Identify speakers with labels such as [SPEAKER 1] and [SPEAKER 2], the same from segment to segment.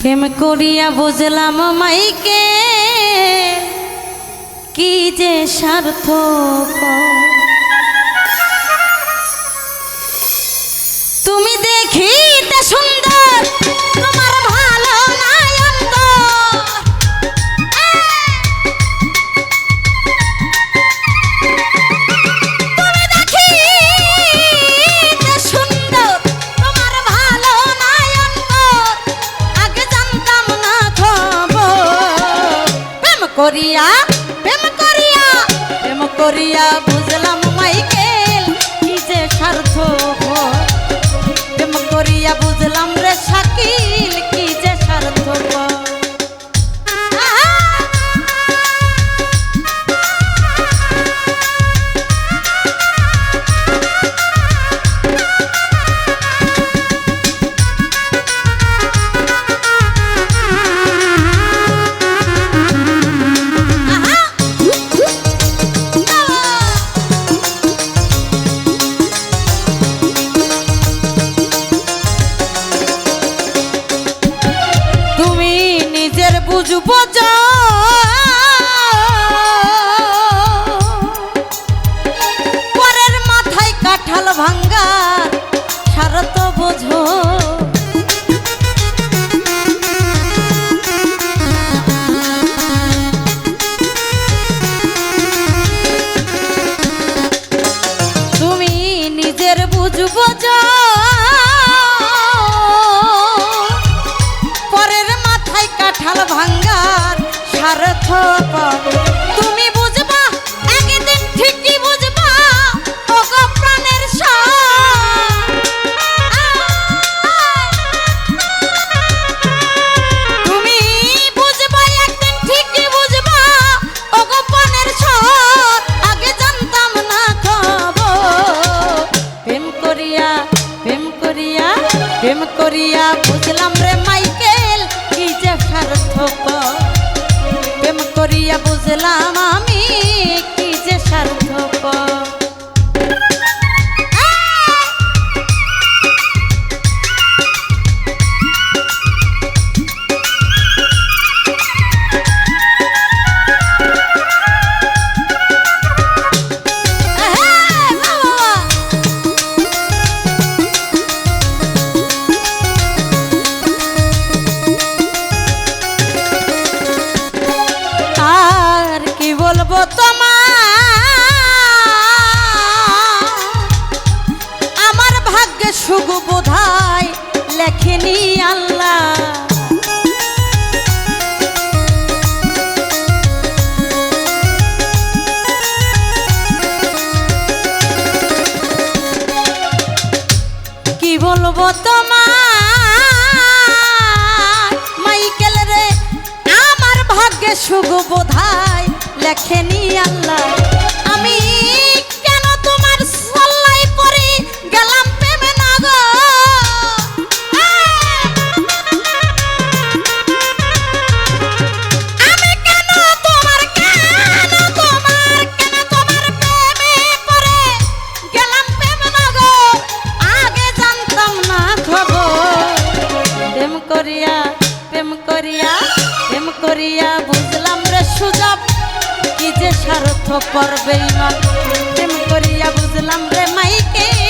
[SPEAKER 1] প্রেম করিয়া বুঝলাম মাইকে কি যে স্বার্থ তুমি দেখিতে সুন্দর তোমার করিয়া, প্রেম করিয়া প্রেম করিয়া বুঝলাম মাইকেল কি যে স্বার্থ প্রেম করিয়া বুঝলাম রে শাকিল বুঝব সারথ তুমি বুঝবা, একদিন ঠিকই বুঝবা, ওগো প্রাণের। তুমি বুঝবা, একদিন ঠিকই বুঝবা, ওগো প্রাণের সার। আগে জানতাম না খবর প্রেম করিয়া প্রেম করিয়া প্রেম করিয়া বুঝলাম রে মাইকেল, কি যে প্রেম করিয়া বুঝলাম আমি কি বলব তোমার মাইকেল রে আমার ভাগ্যে শুভ বোধায় লেখেনি আল্লাহ। করিয়া বুঝলাম রে সুযোগ কি যে সার্থ করবে ইমান প্রেম করিয়া বুঝলাম রে মাইকেল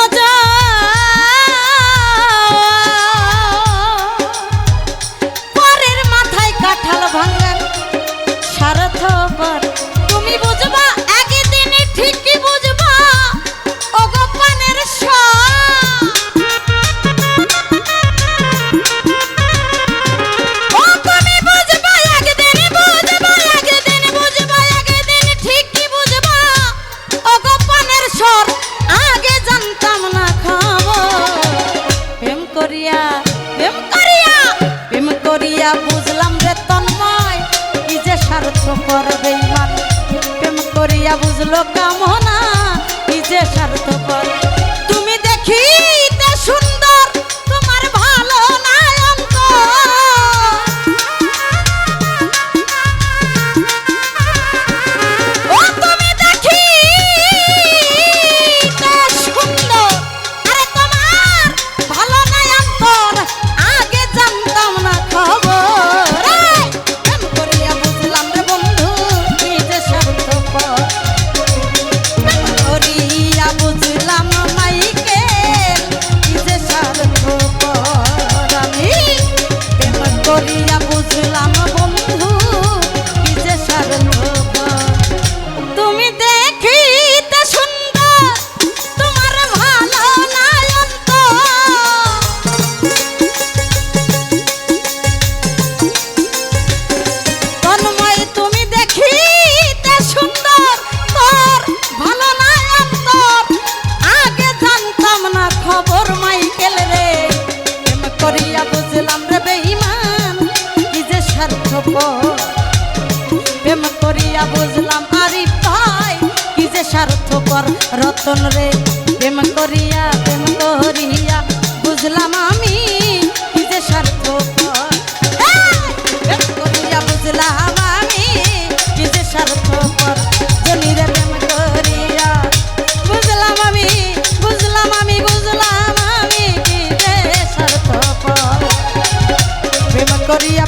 [SPEAKER 1] ঢাল ভাঙার সারথপর তুমি বুঝবা, একদিন ঠিকই বুঝবা, ও গোপানের স্বর। আগে জানতাম না খাব প্রেম করিয়া করিয়া, প্রেম বুঝলাম রে তন্ময় কি যে স্বার্থ করবে প্রেম করিয়া বুঝলো কামনা কি যে স্বার্থ করবে করিয়া স্বার্থপর প্রেম করিয়া বুঝলাম, আরি ভাই, কি যে স্বার্থপর রতন রে। প্রেম করিয়া প্রেম করিয়া বুঝলাম আমি, কি যে স্বার্থপর! প্রেম করিয়া বুঝলাম আমি, কি যে স্বার্থপর। করিয়া